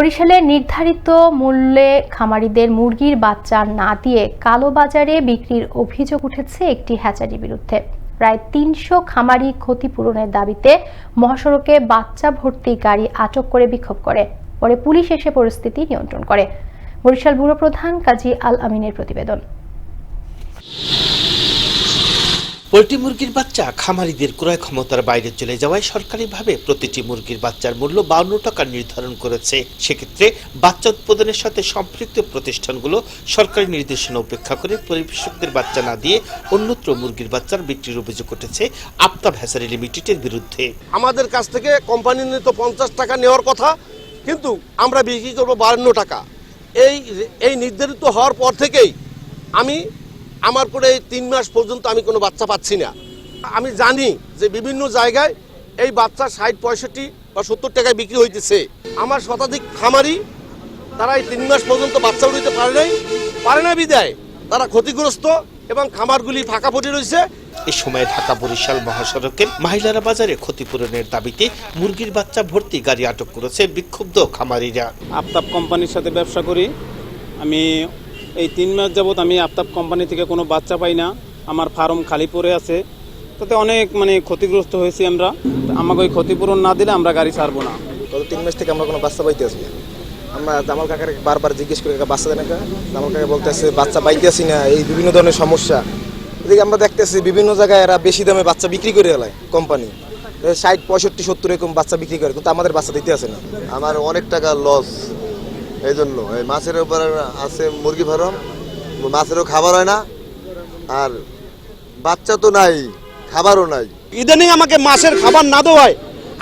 বরিশালে নির্ধারিত মূল্যে খামারিদের মুরগির বাচ্চা না দিয়ে কালোবাজারে বিক্রির অভিযোগ উঠেছে একটি হ্যাচারির বিরুদ্ধে। প্রায় তিনশো খামারি ক্ষতিপূরণের দাবিতে মহাসড়কে বাচ্চা ভর্তি গাড়ি আটক করে বিক্ষোভ করে। পরে পুলিশ এসে পরিস্থিতি নিয়ন্ত্রণ করে। বরিশাল ব্যুরো প্রধান কাজী আল আমিনের প্রতিবেদন। পোল্ট্রি মুরগির বাচ্চা খামারিদের ক্রয় ক্ষমতার বাইরে চলে যাওয়ায় সরকারিভাবে প্রতিটি মুরগির বাচ্চার মূল্য বাউন্ন টাকা নির্ধারণ করেছে। সেক্ষেত্রে বাচ্চা উৎপাদনের সাথে সম্পৃক্ত প্রতিষ্ঠানগুলো সরকারি নির্দেশনা উপেক্ষা করে পরিবেশকদের বাচ্চা না দিয়ে অন্যত্র মুরগির বাচ্চার বিক্রির অভিযোগ উঠেছে আফতাব হ্যাসারি লিমিটেডের বিরুদ্ধে। আমাদের কাছ থেকে কোম্পানি তো পঞ্চাশ টাকা নেওয়ার কথা, কিন্তু আমরা বিক্রি করব বাহান্ন টাকা। এই এই নির্ধারিত হওয়ার পর থেকেই আমি আমার করে এই তিন মাস পর্যন্ত আমি কোনো বাচ্চা পাচ্ছি না। আমি জানি যে বিভিন্ন জায়গায় এই বাচ্চা ষাট পঁয়ষট্টি বা সত্তর টাকায় বিক্রি হইতেছে। আমার শতাধিক খামারি তারা এই তিন মাস পর্যন্ত বাচ্চা উঠাতে পারে নাই। পারে না বিদায়। তারা ক্ষতিগ্রস্ত এবং খামারগুলি ফাঁকা পড়ে রয়েছে। এ সময় ঢাকা বরিশাল মহাসড়কের মাহিলারা বাজারে ক্ষতিপূরণের দাবিতে মুরগির বাচ্চা ভর্তি গাড়ি আটক করেছে বিক্ষুব্ধ খামারিরা। আফতাব কোম্পানির সাথে ব্যবসা করি। আমি এই তিন মাস যাবৎ আমি আফতাব কোম্পানি থেকে কোনো বাচ্চা পাই না। আমার ফার্ম খালি পড়ে আছে। তাতে অনেক মানে ক্ষতিগ্রস্ত হয়েছি আমরা। আমাকে ওই ক্ষতিপূরণ না দিলে আমরা গাড়ি ছাড়বো না। গত তিন মাস থেকে আমরা কোনো বাচ্চা পাইতে আসি। আমরা জামাল কাকার বারবার জিজ্ঞেস করে বাচ্চা দেন না জামাল কাকা বলতেছে বাচ্চা পাইতে আসি না। এই বিভিন্ন ধরনের সমস্যা। এদিকে আমরা দেখতেছি বিভিন্ন জায়গায় এরা বেশি দামে বাচ্চা বিক্রি করে এলায় কোম্পানি। ষাট পঁয়ষট্টি সত্তর এরকম বাচ্চা বিক্রি করে কিন্তু আমাদের বাচ্চা দিতে আসে না। আমার অনেক টাকা লস এই জন্য এই মাছের উপর আছে মুরগি ফার্ম, মাছেরও খাবার হয় না, আর বাচ্চা তো নাই, খাবারও নাই। ইদানিং আমাকে মাছের খাবার না দেওয়ায়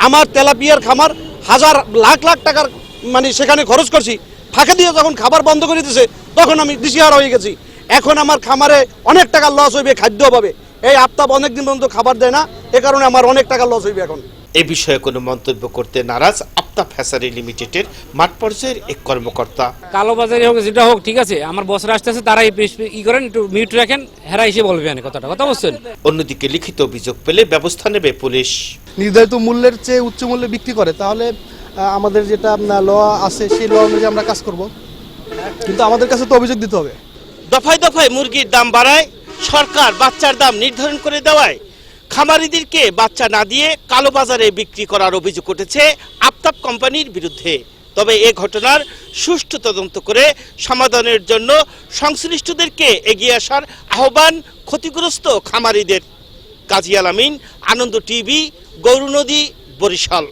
আমার তেলাপিয়ার খামার হাজার লাখ লাখ টাকার মানে সেখানে খরচ করছি। ফাঁকে দিয়ে যখন খাবার বন্ধ করে দিছে তখন আমি দিশিহারা হয়ে গেছি। এখন আমার খামারে অনেক টাকা লস হইবে খাদ্য পাবে এই আফতাব অনেকদিন পর্যন্ত খাবার দেয় না এ কারণে আমার অনেক টাকা লস হইবে এখন। এ বিষয়ে কোনো মন্তব্য করতে নারাজ আফতাব হ্যাসারি লিমিটেডের মাঠ পর্যায়ের এক কর্মকর্তা। কালোবাজারি হোক যেটা হোক ঠিক আছে। আমার বসরা আসতেছে তারাই বেশ- ই করেন একটু মিউট রাখেন হেরা এসে বলবে না কথাটা। কথা বলছেন? অন্যদিকে লিখিত অভিযোগ পেলে ব্যবস্থা নেবে পুলিশ। নির্ধারিত মূল্যের চেয়ে উচ্চ মূল্যে বিক্রি করে তাহলে আমাদের যেটা ল আছে সেই ল অনুযায়ী আমরা কাজ করব। কিন্তু আমাদের কাছে তো অভিযোগ দিতে হবে। দফায় দফায় মুরগির দাম বাড়ায়, সরকার বাচ্চার দাম নির্ধারণ করে দেওয়ায়। খামারিদেরকে বাচ্চা না দিয়ে কালোবাজারে বিক্রি করার অভিযোগ উঠেছে আফতাব কোম্পানির বিরুদ্ধে। তবে এ ঘটনার সুষ্ঠু তদন্ত করে সমাধানের জন্য সংশ্লিষ্টদেরকে এগিয়ে আসার আহ্বান ক্ষতিগ্রস্ত খামারিদের। কাজী আলামিন, আনন্দ টিভি, গৌরনদী, বরিশাল।